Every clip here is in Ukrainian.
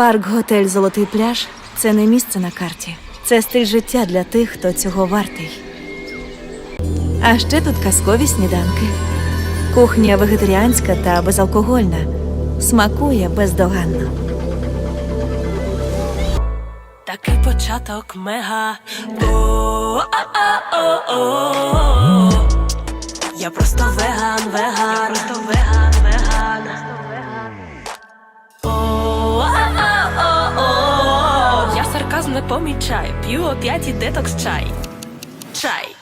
Парк готель Золотий пляж це не місце на карті. Це стиль життя для тих, хто цього вартий. А ще тут казкові сніданки. Кухня вегетаріанська та безалкогольна. Смакує бездоганно. Такий початок мега. О-а-а-о-о. Я просто веган, веган. Я просто веган, не помічаю. П'ю о п'ятій детокс чай. Чай.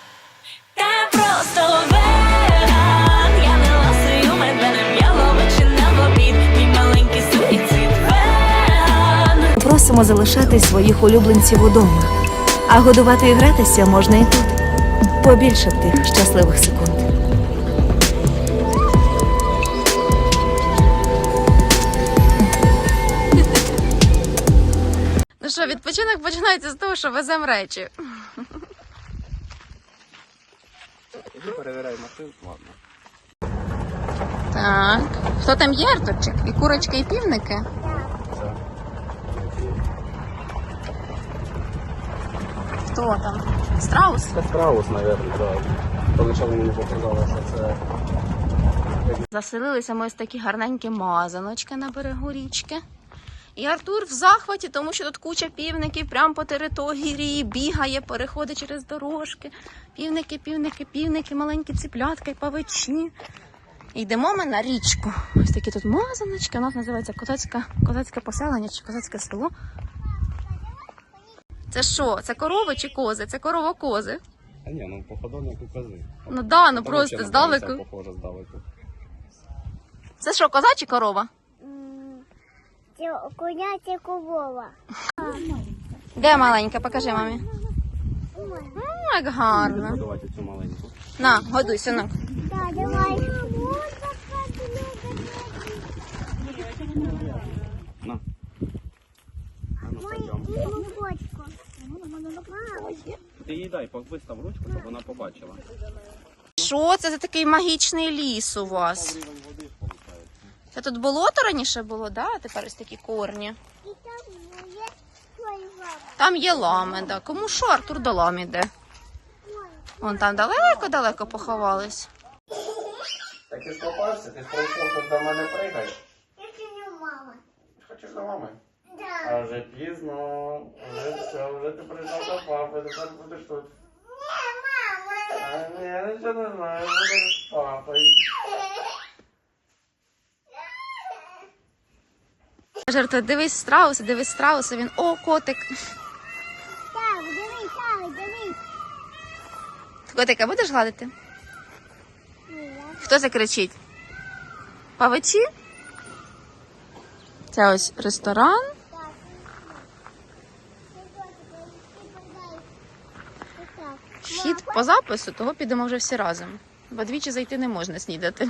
Та просто веган. Я не ласую медведем, я ловичина в обід. Мій маленький суїцид. Просимо залишати своїх улюбленців удома. А годувати і гратися можна і тут. Побільше б тих щасливих секунд. Відпочинок починається з того, що веземо речі. Перевіряй машин, ладно. Так. Хто там є, Артурчик? І курочки, і півники? Хто там? Страус? Це страус, мабуть, да. Поначалу мені показало, що це Заселилися ми ось такі гарненькі мазаночки на берегу річки. І Артур в захваті, тому що тут куча півників прямо по території бігає, переходить через дорожки. Півники, півники, півники, маленькі ціплятка і павичі. І йдемо ми на річку. Ось такі тут мазаночки. У нас називається козацька, козацьке поселення чи козацьке село. Це що? Це корови чи кози? Це корова-кози. А ні, ну походу у кози. Ну да, ну просто здалеку. Похоже здалеку. Це що, коза чи корова? Це коня. Де маленька? Покажи мамі. Як гарно. На, годуй, синок. Так, давай. На. Ти їй дай, вистав ручку, щоб вона побачила. Що це за такий магічний ліс у вас? Це тут болото раніше було, да? А тепер ось такі корні. І там є мама. Там є лами, да. Кому що Артур до лам іде? Вон там далеко-далеко поховались. Так ти ж попався, ти ж прийшов, щоб до мене прийдеш. Хочеш до мами? Да. А вже пізно, вже все, вже ти прийшов до папи, тепер будеш тут. Не, мама. А ні, я нічого не знаю, будеш з папою. Каже дивись страуса, дивись страуса. Він, о, котик. Так, дивись, так, дивись. Котика будеш гладити? Ні, Хто це кричить? Павичі? Це ось ресторан. Так. Вхід по запису, того підемо вже всі разом. Бо двічі зайти не можна снідати.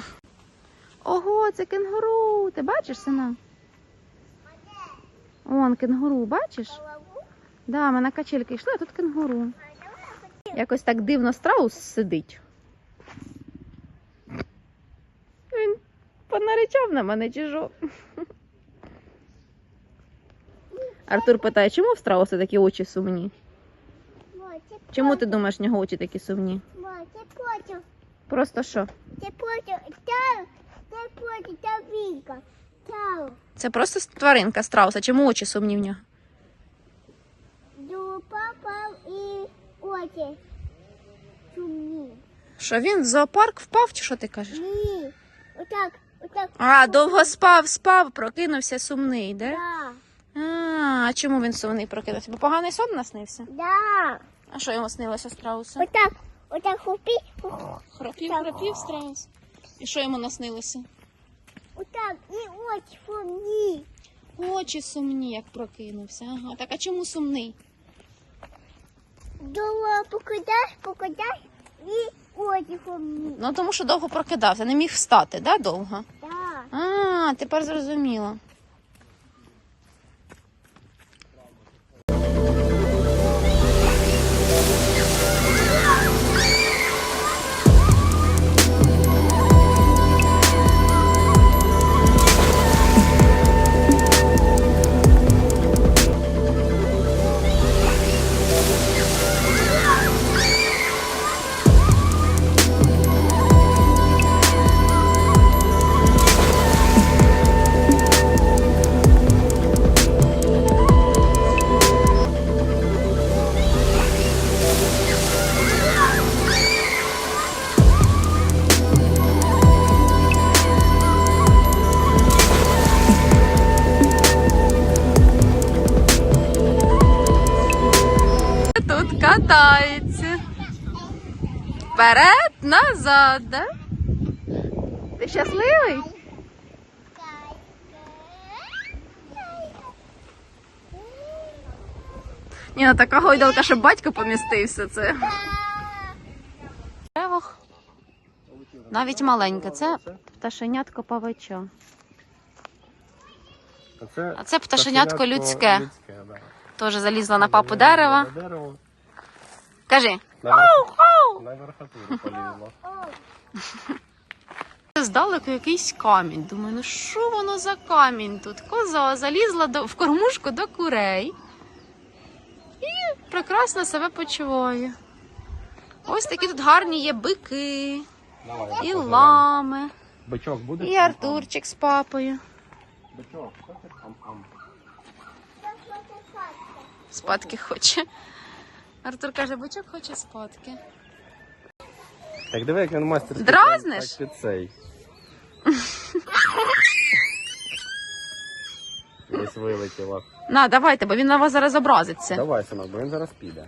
Ого, це кенгуру. Ти бачиш, сина? Вон кенгуру, бачиш? Да, ми на качельки йшли, а тут кенгуру. Якось так дивно страус сидить. Він понаречав на мене чи? Артур питає, чому в страуса такі очі сумні? Чому ти думаєш, в нього очі такі сумні? Це. Просто що? Це потім. Це потім. Там вінка. Це просто тваринка страуса. Чому очі сумні в нього? До папа і очі. Сумні. Що він в зоопарк впав, чи що ти кажеш? Ні. Отак. Отак. А, довго спав, спав, прокинувся сумний, де? Да. А, а чому він сумний прокинувся? Бо поганий сон наснився? Да. А що йому снилося страусу? Отак. Отак хупі. Хропів, хропів страус. І що йому наснилося? Отак. І очі сумні. Очі сумні, як прокинувся. Ага. Так, а чому сумний? Довго покидаєш, покидаєш і очі сумні. Ну тому що довго прокидався, не міг встати, да, довго? Так. А, тепер зрозуміло. Вперед, назад, да? Ти щасливий? Ні, ну така гойдалка, щоб батько помістився, це. Навіть маленьке, це пташенятко павича. А це, А це пташенятко людське. людське да. Теж залізла на папу дерева. Кажи. На, верхотуру полізла. Здалеку якийсь камінь. Думаю, ну що воно за камінь тут? Коза залізла до, в кормушку до курей і прекрасно себе почуває. Ось такі тут гарні є бики, Давай, і лами, Бичок буде? і Артурчик з папою. Бичок, що ти ам-ам? Спадки хоче. Артур каже, бичок хоче спадки. Так диви, як він мастер. Дразниш? Так під цей. Десь вилетіло. На, давайте, бо він на вас зараз образиться. Давай, синок, бо він зараз піде.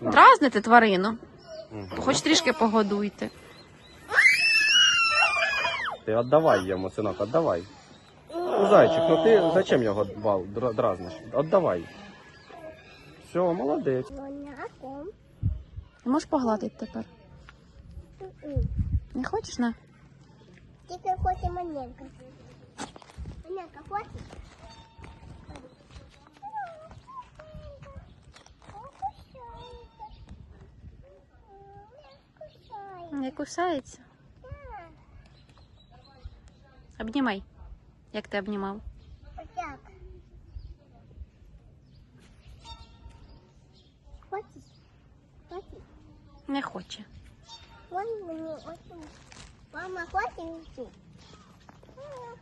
Дразните тварину, Мгм. хоч трішки погодуйте. Ти віддавай йому, синок, віддавай. Ну, зайчик, ну ти зачем його дра- дразниш? Віддавай. Все, молодець. Монаком. Можеш погладити тепер? Не хочеш на? Тільки хоче маненка. Маненка хочеш? Не кусається. Обнімай. Як ти обнімав? Не хоче. Вон мені оту. Мама хоче цю? Мама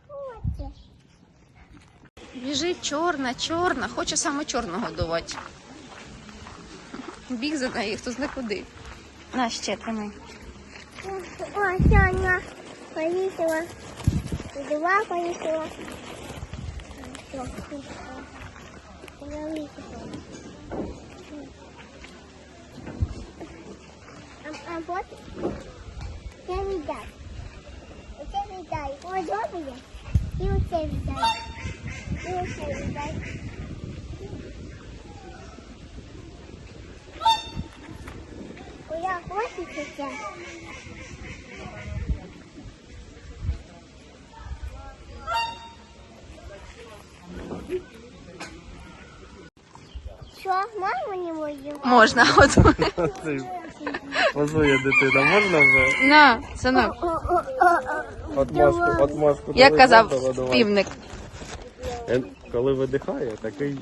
хоче. Біжить чорна, чорна, хоче саме чорного годувати. Біг за нею, хто зна куди. На ще тримай. О, Соня повісила. Два повісила. Все. Повісила. А, а вот це віддай. Оце віддай. Подобає. І оце віддай. І оце віддай. Я хочу це. Що, маму не можу? Можна, от. Позує дитина, можна вже? На, синок. Отмашку, отмашку. Як казав давай, давай. півник, Він Коли видихає, такий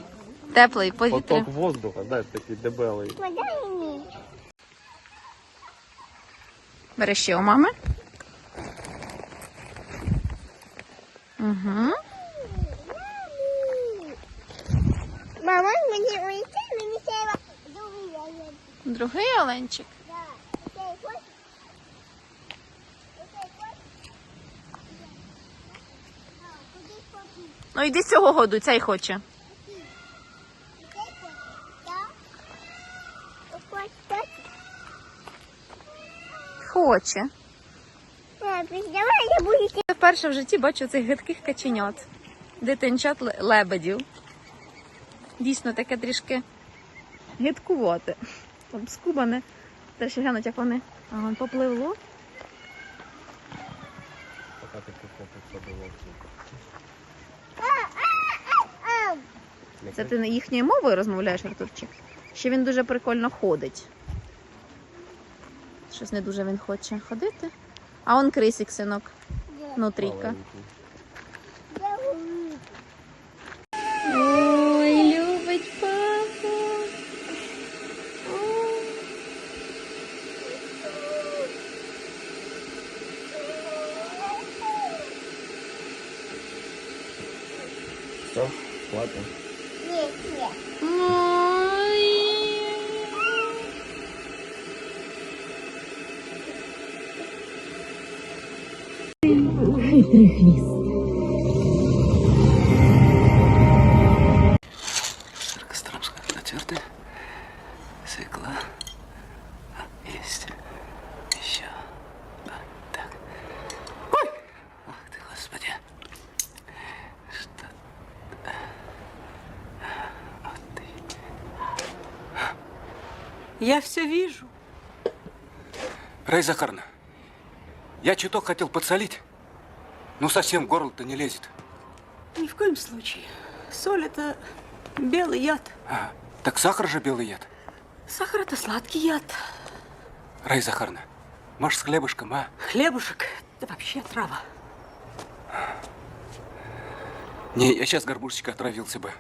теплий повітря. поток воздуха, да, такий дебелий. Подай мені. Бери ще у мами. Угу. Мама, мені уйти, мені треба другий яєць. Другий оленчик. Да. Оцей хочеш? Оцей хочеш? А, куди хочеш? Ну йди з цього году, цей хоче. Хоче. Я вперше в житті бачу цих гидких каченят. Дитинчат лебедів. Дійсно таке трішки гидкувате. Там скубане. Ще глянуть, як вони. Попливло. Це ти не їхньою мовою розмовляєш, Артурчик? Ще він дуже прикольно ходить. Щось не дуже він хоче ходити. А он крисик, синок. Я вмію. Ой, любить папу. Все, хватить. хитрых лис. Старкостромская натертая, а, есть. Еще. Так. Ой! Ах ты, господи. Что? Вот ты. Я все вижу. Рай Захарна, я чуток хотел подсолить, но совсем горло-то не лезет. Ни в коем случае. Соль – это белый яд. А, так сахар же белый яд. Сахар – это сладкий яд. Рай Захаровна, может, с хлебушком, а? Хлебушек – это вообще трава. Не, я сейчас горбушечка отравился бы.